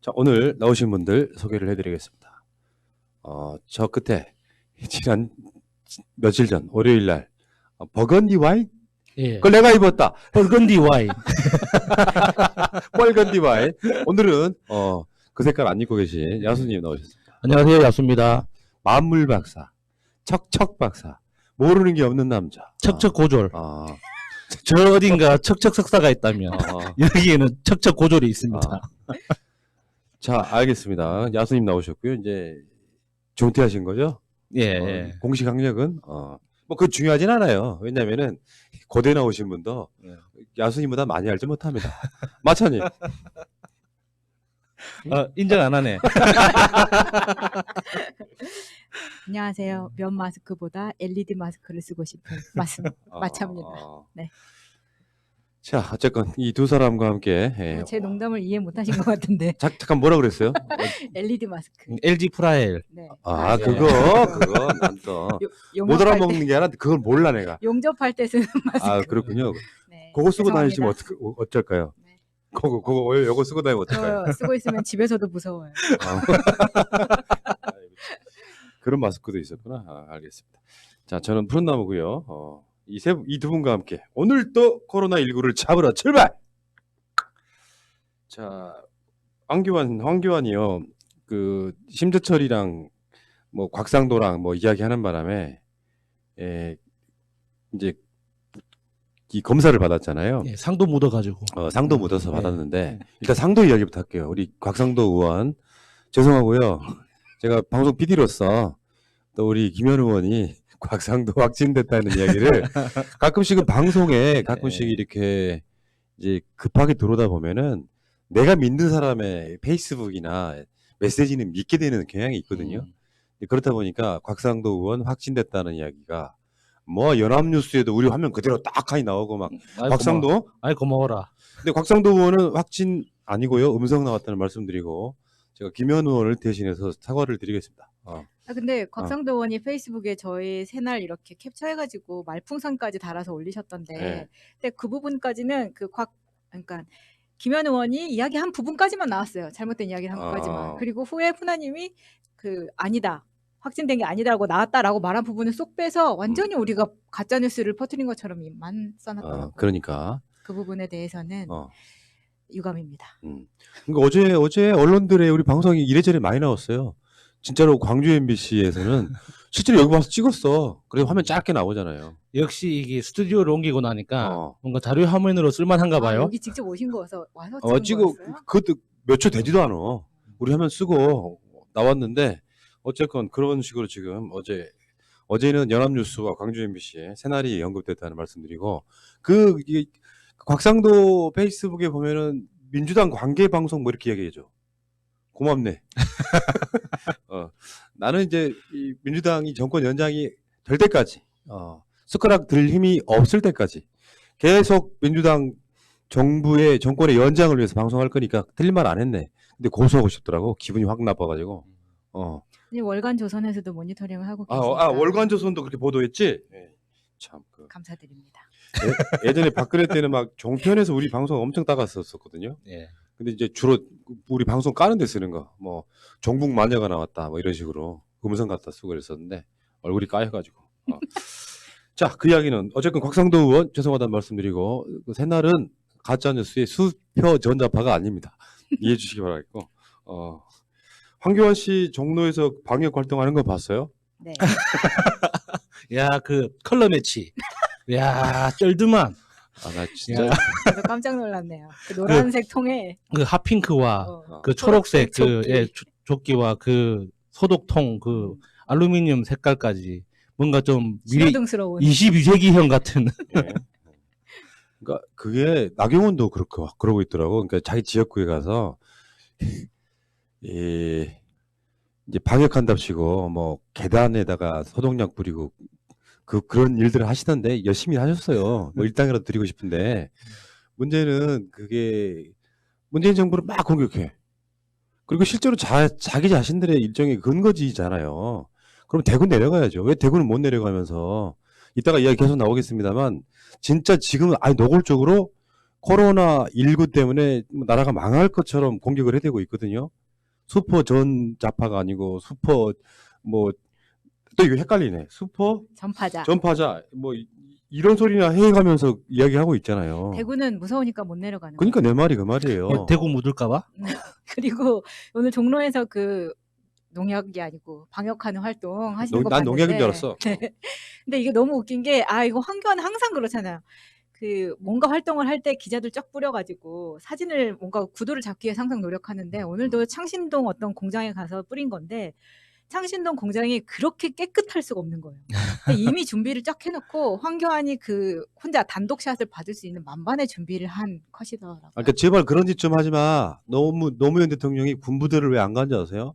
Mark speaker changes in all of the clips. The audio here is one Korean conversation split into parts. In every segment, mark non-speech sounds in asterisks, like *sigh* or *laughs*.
Speaker 1: 자, 오늘 나오신 분들 소개를 해드리겠습니다. 어, 저 끝에 *laughs* 지난 며칠 전 월요일 날 어, 버건디 와인?
Speaker 2: 예.
Speaker 1: 그걸 내가 입었다.
Speaker 2: 벌건디 와인. *laughs*
Speaker 1: 뻘건디 와인. 오늘은 어, 그 색깔 안 입고 계신 야수님 나오셨습니다.
Speaker 2: 안녕하세요, 야수입니다.
Speaker 1: 만물 박사, 척척 박사, 모르는 게 없는 남자.
Speaker 2: 척척 고졸.
Speaker 1: 아,
Speaker 2: 저 어딘가 척척 석사가 있다면
Speaker 1: 아,
Speaker 2: 여기에는 척척 고졸이 있습니다.
Speaker 1: 아. 자, 알겠습니다. 야수님 나오셨고요. 이제 종퇴하신 거죠?
Speaker 2: 예.
Speaker 1: 어,
Speaker 2: 예.
Speaker 1: 공식 학력은 어, 뭐 그 중요하진 않아요. 왜냐면은 고대 나오신 분도
Speaker 2: 예.
Speaker 1: 야수님보다 많이 알지 못합니다. 마찬이
Speaker 2: 어, 인정 안 하네. *laughs*
Speaker 3: 안녕하세요. 면 마스크보다 LED 마스크를 쓰고 싶은 말씀 마차입니다. 네.
Speaker 1: 자, 어쨌건 이 두 사람과 함께 예.
Speaker 3: 제 농담을 이해 못하신 것 같은데 *laughs*
Speaker 1: 자, 잠깐 뭐라 그랬어요? *laughs*
Speaker 3: LED 마스크.
Speaker 2: LG 프라헬.
Speaker 3: 네.
Speaker 1: 아,
Speaker 2: 예.
Speaker 1: 그거 *laughs* 그거 난또
Speaker 3: 요-
Speaker 1: 못
Speaker 3: 용접할
Speaker 1: 알아먹는 게 아니라 그걸 몰라 내가.
Speaker 3: 때, 용접할 때 쓰는 마스크.
Speaker 1: 아, 그렇군요.
Speaker 3: 네,
Speaker 1: 그거 쓰고
Speaker 3: 죄송합니다.
Speaker 1: 다니시면 어떡 어쩔까요?
Speaker 3: 네.
Speaker 1: 그거 그거 왜 요거 쓰고 다니면 어떨까요?
Speaker 3: 저 쓰고 있으면 집에서도 무서워요.
Speaker 1: 아. 그런 마스크도 있었구나. 아, 알겠습니다. 자, 저는 푸른 나무고요. 어, 이세 이두 분과 함께 오늘 또 코로나 19를 잡으러 출발. 자, 황교안 황교안이요. 그 심재철이랑 뭐 곽상도랑 뭐 이야기하는 바람에 에, 이제 이 검사를 받았잖아요.
Speaker 2: 예, 상도 묻어가지고.
Speaker 1: 어, 상도 묻어서
Speaker 2: 네.
Speaker 1: 받았는데 일단 상도 이야기부터 할게요. 우리 곽상도 의원 죄송하고요. 제가 방송 PD로서 또 우리 김현 의원이 곽상도 *laughs* 확진됐다는 이야기를 가끔씩은 방송에 가끔씩
Speaker 2: 네.
Speaker 1: 이렇게 이제 급하게 들어오다 보면은 내가 믿는 사람의 페이스북이나 메시지는 믿게 되는 경향이 있거든요.
Speaker 2: 음.
Speaker 1: 그렇다 보니까 곽상도 의원 확진됐다는 이야기가 뭐 연합뉴스에도 우리 화면 그대로 딱 하니 나오고 막
Speaker 2: 아이,
Speaker 1: 곽상도
Speaker 2: 고마워. 아이 고마워라.
Speaker 1: 근데 곽상도 의원은 확진 아니고요. 음성 나왔다는 말씀드리고 제가 김현 의원을 대신해서 사과를 드리겠습니다. 어.
Speaker 3: 아 근데 곽상도 의원이 페이스북에 저희 새날 이렇게 캡처해가지고 말풍선까지 달아서 올리셨던데,
Speaker 1: 네.
Speaker 3: 근데 그 부분까지는 그 곽 그러니까 김현 의원이 이야기한 부분까지만 나왔어요. 잘못된 이야기를 한
Speaker 1: 아.
Speaker 3: 것까지만. 그리고 후에 푸나님이 그 아니다. 확진된 게 아니다라고 나왔다라고 말한 부분을 쏙 빼서 완전히 우리가 가짜 뉴스를 퍼뜨린 것처럼만 써놨더라고요.
Speaker 1: 어, 그러니까
Speaker 3: 그 부분에 대해서는
Speaker 1: 어.
Speaker 3: 유감입니다.
Speaker 1: 음. 그러니까 어제 어제 언론들의 우리 방송이 이래저래 많이 나왔어요. 진짜로 광주 MBC에서는 *laughs* 실제로 여기 와서 찍었어. 그래서 화면 짧게 나오잖아요.
Speaker 2: 역시 이게 스튜디오를 옮기고 나니까
Speaker 1: 어.
Speaker 2: 뭔가 자료 화면으로 쓸만한가
Speaker 3: 아,
Speaker 2: 봐요.
Speaker 3: 여기 직접 오신 거서 와서
Speaker 1: 어,
Speaker 3: 찍은
Speaker 1: 찍어
Speaker 3: 거였어요?
Speaker 1: 그것도 몇 초 되지도 않아. 우리 화면 쓰고 나왔는데 어쨌건 그런 식으로 지금 어제 어제는 연합뉴스와 광주 MBC에 새날이 언급됐다는 말씀드리고 그 이게 곽상도 페이스북에 보면은 민주당 관계 방송 뭐 이렇게 얘기해줘. 고맙네. *laughs* 어, 나는 이제 이 민주당이 정권 연장이 될 때까지 어, 숟가락 들 힘이 없을 때까지 계속 민주당 정부의 정권의 연장을 위해서 방송할 거니까 틀린 말 안 했네. 근데 고소하고 싶더라고. 기분이 확 나빠가지고. 어.
Speaker 3: 이 월간 조선에서도 모니터링을 하고
Speaker 1: 아,
Speaker 3: 계시니까
Speaker 1: 어, 아 월간 조선도 그렇게 보도했지. 네. 참. 그
Speaker 3: 감사드립니다.
Speaker 1: 예, 예전에 박근혜 때는 막 종편에서 우리 방송 엄청 따갔었거든요.
Speaker 2: 예.
Speaker 1: 근데 이제 주로 우리 방송 까는 데 쓰는 거, 뭐 종북 마녀가 나왔다, 뭐 이런 식으로 음성 갖다 쓰고 그랬었는데 얼굴이 까여가지고. 어. *laughs* 자, 그 이야기는 어쨌건 곽상도 의원 죄송하다는 말씀드리고 그 새날은 가짜 뉴스의 수표 전자파가 아닙니다. *laughs* 이해해 주시기 바라겠고. 어. 황교안 씨 종로에서 방역 활동하는 거 봤어요?
Speaker 3: 네. *laughs*
Speaker 2: 야, 그 컬러 매치. 야, 쩔드만.
Speaker 1: 아, 나 진짜.
Speaker 3: 저도 깜짝 놀랐네요. 그 노란색 통에
Speaker 2: 그 핫핑크와
Speaker 3: 어,
Speaker 2: 그 초록색 그
Speaker 3: 조끼.
Speaker 2: 예, 조- 조끼와 그 소독통 그 알루미늄 색깔까지 뭔가 좀 미리
Speaker 3: 신호등스러운
Speaker 2: 22세기형 같은 *laughs*
Speaker 1: 예. 그러니까 그게 나경원도 그렇게 와- 그러고 있더라고. 그러니까 자기 지역구에 가서 이 이제 방역한답시고 뭐 계단에다가 소독약 뿌리고 그 그런 일들을 하시던데 열심히 하셨어요. 뭐 일당이라도 드리고 싶은데 문제는 그게 문재인 정부를 막 공격해. 그리고 실제로 자, 자기 자신들의 일정의 근거지잖아요. 그럼 대구 내려가야죠. 왜 대구는 못 내려가면서 이따가 이야기 계속 나오겠습니다만 진짜 지금은 아예 노골적으로 코로나 19 때문에 뭐 나라가 망할 것처럼 공격을 해대고 있거든요. 슈퍼 전자파가 아니고 슈퍼 뭐 또 이거 헷갈리네. 슈퍼
Speaker 3: 전파자.
Speaker 1: 전파자 뭐 이- 이런 소리나 해가면서 이야기하고 있잖아요.
Speaker 3: 대구는 무서우니까 못 내려가는 거예요.
Speaker 1: 그러니까 내 말이 그 말이에요.
Speaker 2: 어, 대구 묻을까봐? *laughs*
Speaker 3: 그리고 오늘 종로에서 그 농약이 아니고 방역하는 활동 하시는
Speaker 1: 농-
Speaker 3: 거
Speaker 1: 난
Speaker 3: 봤는데
Speaker 1: 농약인 줄 알았어.
Speaker 3: 네. *laughs* 근데 이게 너무 웃긴 게 아 이거 황교안 항상 그렇잖아요. 그 뭔가 활동을 할 때 기자들 쫙 뿌려가지고 사진을 뭔가 구도를 잡기 위해 항상 노력하는데 오늘도 창신동 어떤 공장에 가서 뿌린 건데 창신동 공장이 그렇게 깨끗할 수가 없는 거예요. 근데 *laughs* 이미 준비를 쫙 해놓고 황교안이 그 혼자 단독 샷을 받을 수 있는 만반의 준비를 한 컷이더라고요.
Speaker 1: 아, 그러니까 제발 그런 짓 좀 하지 마. 너무 노무현 대통령이 군부대를 왜 안 간지 아세요?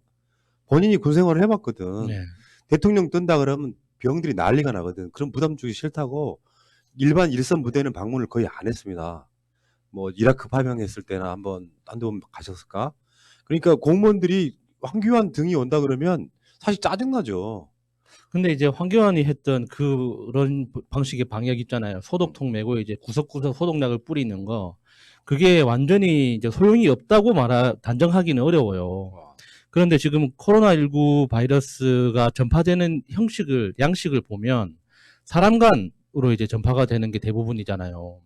Speaker 1: 본인이 군 생활을 해봤거든.
Speaker 2: 네.
Speaker 1: 대통령 뜬다 그러면 병들이 난리가 나거든. 그럼 부담 주기 싫다고 일반 일선 부대는 방문을 거의 안 했습니다. 뭐 이라크 파병했을 때나 한번 한두 번 가셨을까? 그러니까 공무원들이 황교안 등이 온다 그러면 사실 짜증나죠.
Speaker 2: 근데 이제 황교안이 했던 그런 방식의 방역 있잖아요. 소독통 메고 이제 구석구석 소독약을 뿌리는 거. 그게 완전히 이제 소용이 없다고 말하, 단정하기는 어려워요. 그런데 지금 코로나19 바이러스가 전파되는 형식을, 양식을 보면 사람 간으로 이제 전파가 되는 게 대부분이잖아요.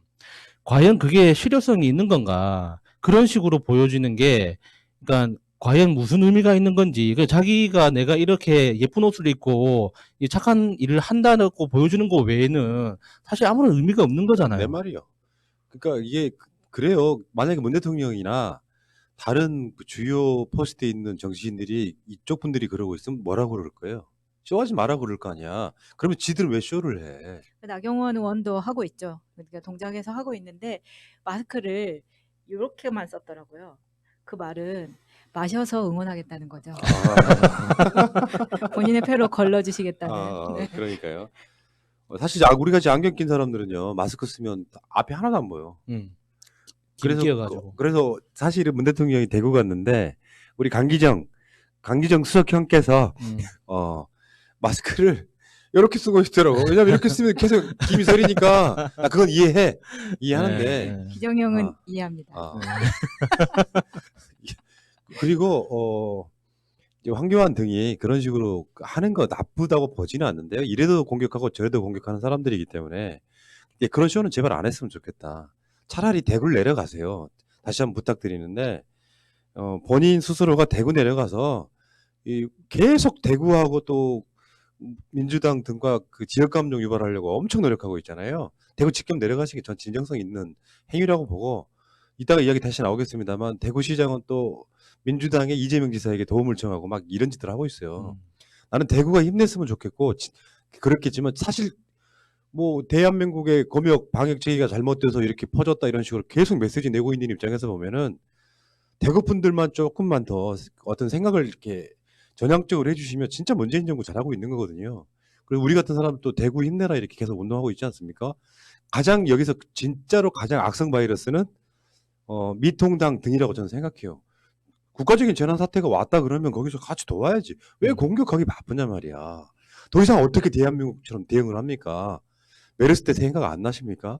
Speaker 2: 과연 그게 실효성이 있는 건가? 그런 식으로 보여지는 게, 그러니까 과연 무슨 의미가 있는 건지, 그 자기가 내가 이렇게 예쁜 옷을 입고 이 착한 일을 한다고 보여주는 거 외에는 사실 아무런 의미가 없는 거잖아요.
Speaker 1: 내 말이요. 그러니까 이게 그- 그래요. 만약에 문 대통령이나 다른 그 주요 포스트에 있는 정치인들이 이쪽 분들이 그러고 있으면 뭐라고 그럴 거예요? 쇼하지 마라 그럴 거 아니야. 그러면 지들은 왜 쇼를 해?
Speaker 3: 나경원 의원도 하고 있죠. 그러니까 동작에서 하고 있는데 마스크를 이렇게만 썼더라고요. 그 말은 마셔서 응원하겠다는 거죠. *laughs* 본인의 패로 걸러주시겠다는.
Speaker 1: 아,
Speaker 3: 네.
Speaker 1: 그러니까요. 어, 사실 아, 우리 같이 안경 낀 사람들은요 마스크 쓰면 앞이 하나도 안 보여.
Speaker 2: 음.
Speaker 1: 그래서
Speaker 2: 길게여가지고.
Speaker 1: 그- 그래서 사실은 문 대통령이 대구 갔는데 우리 강기정 강기정 수석 형께서
Speaker 2: 음. *laughs*
Speaker 1: 어 마스크를 이렇게 쓰고 있더라고. 왜냐면 이렇게 쓰면 계속 김이 서리니까 나 그건 이해해 이해하는데
Speaker 2: 네, 네.
Speaker 3: 기정 형은
Speaker 1: 아.
Speaker 3: 이해합니다.
Speaker 1: 아. 그리고 어 황교안 등이 그런 식으로 하는 거 나쁘다고 보지는 않는데요. 이래도 공격하고 저래도 공격하는 사람들이기 때문에 예, 그런 쇼는 제발 안 했으면 좋겠다. 차라리 대구를 내려가세요. 다시 한번 부탁드리는데 어, 본인 스스로가 대구 내려가서 이 계속 대구하고 또 민주당 등과 그 지역 감정 유발하려고 엄청 노력하고 있잖아요. 대구 직접 내려가시는 게전 진정성 있는 행위라고 보고 이따가 이야기 다시 나오겠습니다만 대구시장은 또 민주당의 이재명 지사에게 도움을 청하고 막 이런 짓들 하고 있어요.
Speaker 2: 음.
Speaker 1: 나는 대구가 힘냈으면 좋겠고 지- 그렇겠지만 사실 뭐 대한민국의 검역 방역 체계가 잘못돼서 이렇게 퍼졌다 이런 식으로 계속 메시지 내고 있는 입장에서 보면은 대구 분들만 조금만 더 어떤 생각을 이렇게 전향적으로 해주시면 진짜 문재인 정부 잘하고 있는 거거든요. 그리고 우리 같은 사람 또 대구 힘내라 이렇게 계속 운동하고 있지 않습니까? 가장 여기서 진짜로 가장 악성 바이러스는 어, 미통당 등이라고 저는 생각해요. 국가적인 재난 사태가 왔다 그러면 거기서 같이 도와야지. 왜
Speaker 2: 음.
Speaker 1: 공격하기 바쁘냐 말이야. 더 이상 어떻게 대한민국처럼 대응을 합니까? 메르스 때 생각 안 나십니까?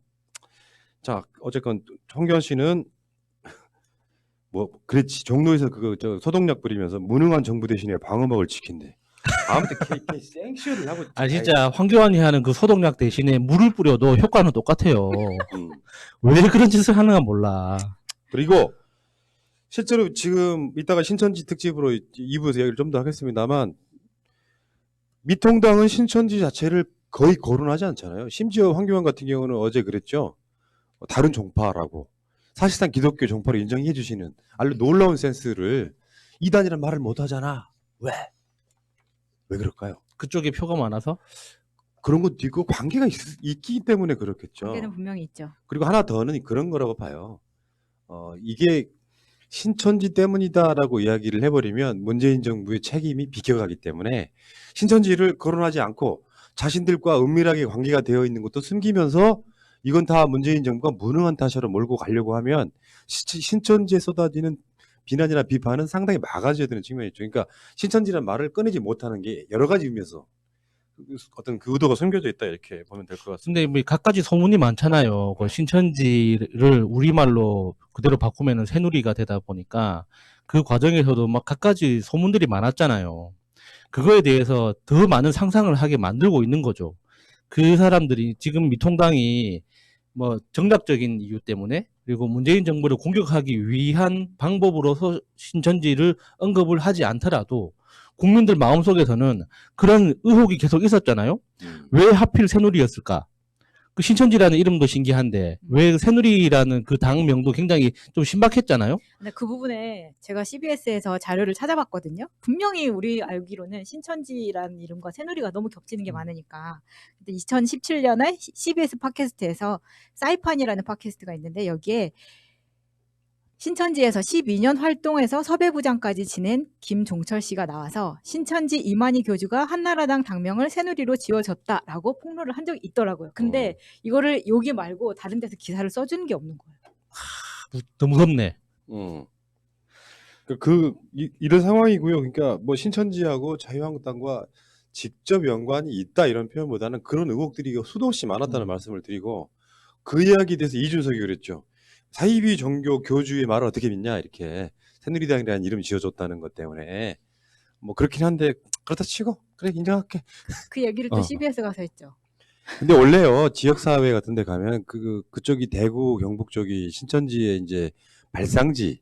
Speaker 1: 자, 어쨌건 청규현 씨는 *laughs* 뭐 그랬지 종로에서 그거 저 소독약 뿌리면서 무능한 정부 대신에 방어막을 지킨대. 아무튼 걔, 걔 생쇼를 하고.
Speaker 2: 아 진짜 황교안이 하는 그 소독약 대신에 물을 뿌려도 효과는 똑같아요.
Speaker 1: 음.
Speaker 2: 왜 그런 짓을 하는가 몰라.
Speaker 1: 그리고 실제로 지금 이따가 신천지 특집으로 2부에서 이야기를 좀 더 하겠습니다만 미통당은 신천지 자체를 거의 거론하지 않잖아요. 심지어 황교안 같은 경우는 어제 그랬죠. 어, 다른 종파라고 사실상 기독교 종파를 인정해 주시는 아주 놀라운 센스를 이단이란 말을 못 하잖아. 왜? 왜 그럴까요?
Speaker 2: 그쪽에 표가 많아서
Speaker 1: 그런 것도 있고 관계가 있, 있기 때문에 그렇겠죠.
Speaker 3: 관계는 분명히 있죠.
Speaker 1: 그리고 하나 더는 그런 거라고 봐요. 어, 이게 신천지 때문이다라고 이야기를 해버리면 문재인 정부의 책임이 비껴가기 때문에 신천지를 거론하지 않고 자신들과 은밀하게 관계가 되어 있는 것도 숨기면서 이건 다 문재인 정부가 무능한 탓으로 몰고 가려고 하면 시- 신천지에 쏟아지는 비난이나 비판은 상당히 막아줘야 되는 측면이 있죠. 그러니까 신천지란 말을 꺼내지 못하는 게 여러 가지 의미에서 어떤 그 의도가 숨겨져 있다 이렇게 보면 될 것 같습니다.
Speaker 2: 근데 뭐 갖가지 소문이 많잖아요. 그 신천지를 우리말로 그대로 바꾸면은 새누리가 되다 보니까 그 과정에서도 막 갖가지 소문들이 많았잖아요. 그거에 대해서 더 많은 상상을 하게 만들고 있는 거죠. 그 사람들이 지금 미통당이 뭐 정략적인 이유 때문에 그리고 문재인 정부를 공격하기 위한 방법으로서 신천지를 언급을 하지 않더라도 국민들 마음속에서는 그런 의혹이 계속 있었잖아요.
Speaker 1: 음.
Speaker 2: 왜 하필 새누리였을까? 그 신천지라는 이름도 신기한데 왜 새누리라는 그 당명도 굉장히 좀 신박했잖아요.
Speaker 3: 근데 그 부분에 제가 CBS에서 자료를 찾아봤거든요. 분명히 우리 알기로는 신천지라는 이름과 새누리가 너무 겹치는 게 많으니까. 근데 2017년에 CBS 팟캐스트에서 사이판이라는 팟캐스트가 있는데 여기에 신천지에서 12년 활동해서 섭외부장까지 지낸 김종철 씨가 나와서 신천지 이만희 교주가 한나라당 당명을 새누리로 지어줬다라고 폭로를 한 적이 있더라고요. 근데 이거를 여기 말고 다른 데서 기사를 써주는 게 없는 거예요.
Speaker 2: 무- 더 무섭네.
Speaker 1: 음. 그, 그 이, 이런 상황이고요. 그러니까 뭐 신천지하고 자유한국당과 직접 연관이 있다 이런 표현보다는 그런 의혹들이 수도 없이 많았다는
Speaker 2: 음.
Speaker 1: 말씀을 드리고 그 이야기에 대해서 이준석이 그랬죠. 사이비 종교 교주의 말을 어떻게 믿냐 이렇게 새누리당이라는 이름 지어줬다는 것 때문에 뭐 그렇긴 한데 그렇다 치고 그래 인정할게.
Speaker 3: 그 얘기를 또
Speaker 1: 어.
Speaker 3: CBS 가서 했죠.
Speaker 1: 근데 원래요 지역 사회 같은 데 가면 그 그쪽이 대구 경북 쪽이 신천지의 이제 발상지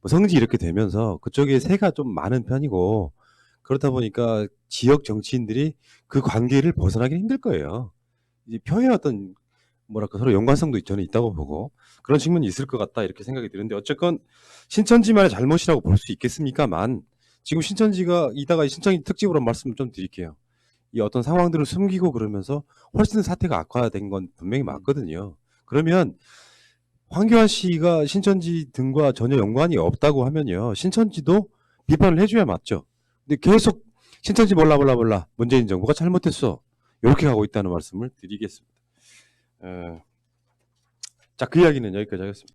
Speaker 1: 뭐 성지 이렇게 되면서 그쪽에 세가 좀 많은 편이고 그렇다 보니까 지역 정치인들이 그 관계를 벗어나기 힘들 거예요. 이 표의 어떤 뭐랄까 서로 연관성도 저는 있다고 보고 그런 측면이 있을 것 같다 이렇게 생각이 드는데 어쨌건 신천지만의 잘못이라고 볼 수 있겠습니까만 지금 신천지가 이따가 신천지 특집으로 한 말씀을 좀 드릴게요. 이 어떤 상황들을 숨기고 그러면서 훨씬 사태가 악화된 건 분명히 맞거든요. 그러면 황교안 씨가 신천지 등과 전혀 연관이 없다고 하면요. 신천지도 비판을 해줘야 맞죠. 근데 계속 신천지 몰라 몰라 몰라 문재인 정부가 잘못했어. 이렇게 가고 있다는 말씀을 드리겠습니다. 에, 자, 그 이야기는 여기까지 하겠습니다.